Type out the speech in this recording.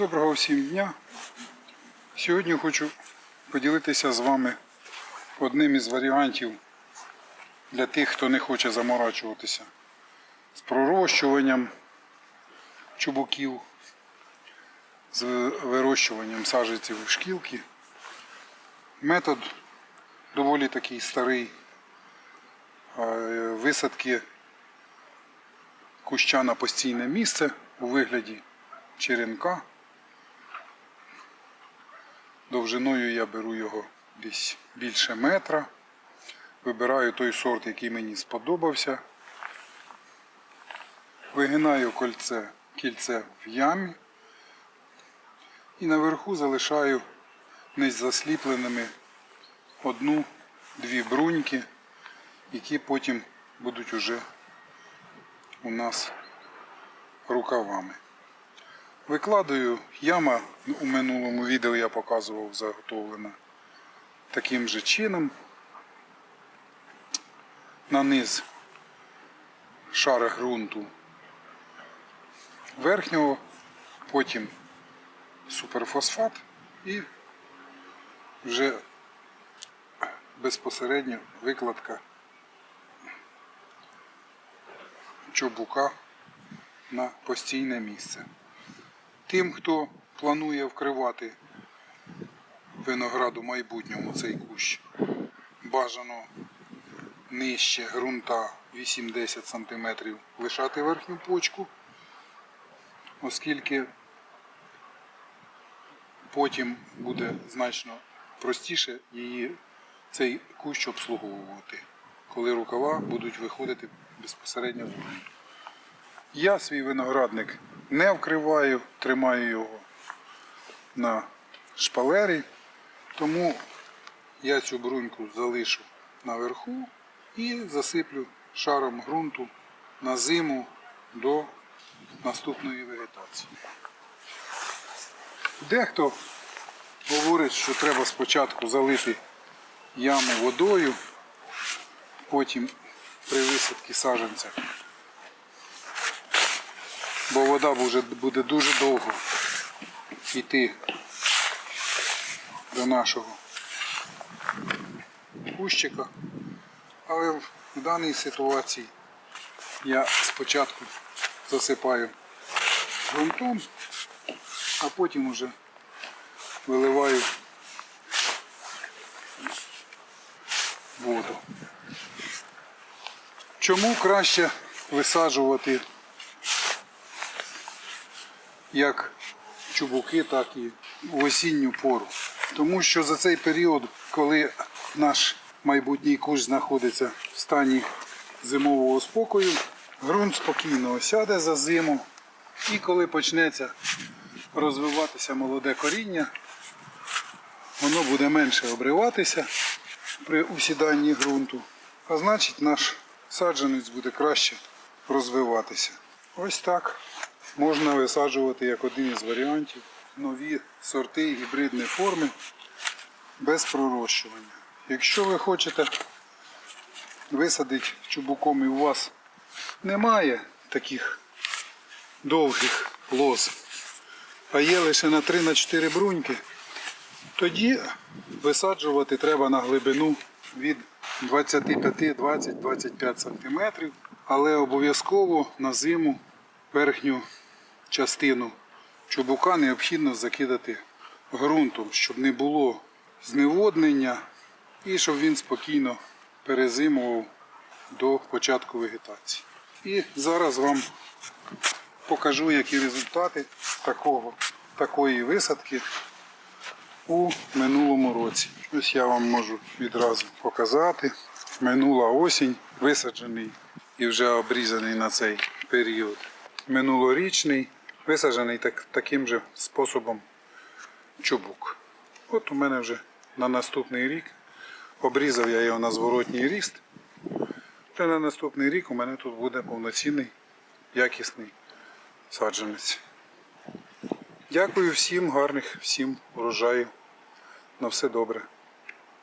Доброго всім дня. Сьогодні хочу поділитися з вами одним із варіантів для тих, хто не хоче заморачуватися з пророщуванням чубуків, з вирощуванням сажиців в шкілки. Метод доволі такий старий е, висадки куща на постійне місце у вигляді черенка. Довжиною я беру його десь більше метра. Вибираю той сорт, який мені сподобався. Вигинаю кольце, кільце в ямі і наверху залишаю не засліпленими одну-дві бруньки, які потім будуть уже у нас рукавами. Викладаю яма у минулому відео я показував заготовлена таким же чином. На низ шар ґрунту верхнього, потім суперфосфат і вже безпосередньо викладка чобука на постійне місце. Тим, хто планує вкривати винограду майбутньому цей кущ, бажано нижче ґрунта 8-10 см лишати верхню почку, оскільки потім буде значно простіше її цей кущ обслуговувати, коли рукава будуть виходити безпосередньо з ґрунту. Я свій виноградник не вкриваю, тримаю його на шпалері, тому я цю бруньку залишу наверху і засиплю шаром ґрунту на зиму до наступної вегетації. Дехто говорить, що треба спочатку залити яму водою, потім при висадці саджанця бо вода буде, буде дуже довго йти до нашого кущика. Але в даній ситуації я спочатку засипаю ґрунтом, а потім уже виливаю воду. Чому краще висаджувати як чубуки, так і в осінню пору. Тому що за цей період, коли наш майбутній кущ знаходиться в стані зимового спокою, ґрунт спокійно осяде за зиму. І коли почнеться розвиватися молоде коріння, воно буде менше обриватися при усіданні ґрунту. А значить наш саджанець буде краще розвиватися. Ось так можна висаджувати як один із варіантів нові сорти гібридні форми без пророщування. Якщо ви хочете висадити чубуком і у вас немає таких довгих лоз, а є лише на 3-4 бруньки, тоді висаджувати треба на глибину від 25-20-25 см, але обов'язково на зиму верхню частину чубука необхідно закидати ґрунтом, щоб не було зневоднення і щоб він спокійно перезимував до початку вегетації. І зараз вам покажу, які результати такого, такої висадки у минулому році. Ось я вам можу відразу показати. Минула осінь, висаджений і вже обрізаний на цей період. Минулорічний, висаджений так, таким же способом чубук. От у мене вже на наступний рік обрізав я його на зворотній ріст. Вже на наступний рік у мене тут буде повноцінний, якісний саджанець. Дякую всім, гарних, всім урожаю. На все добре.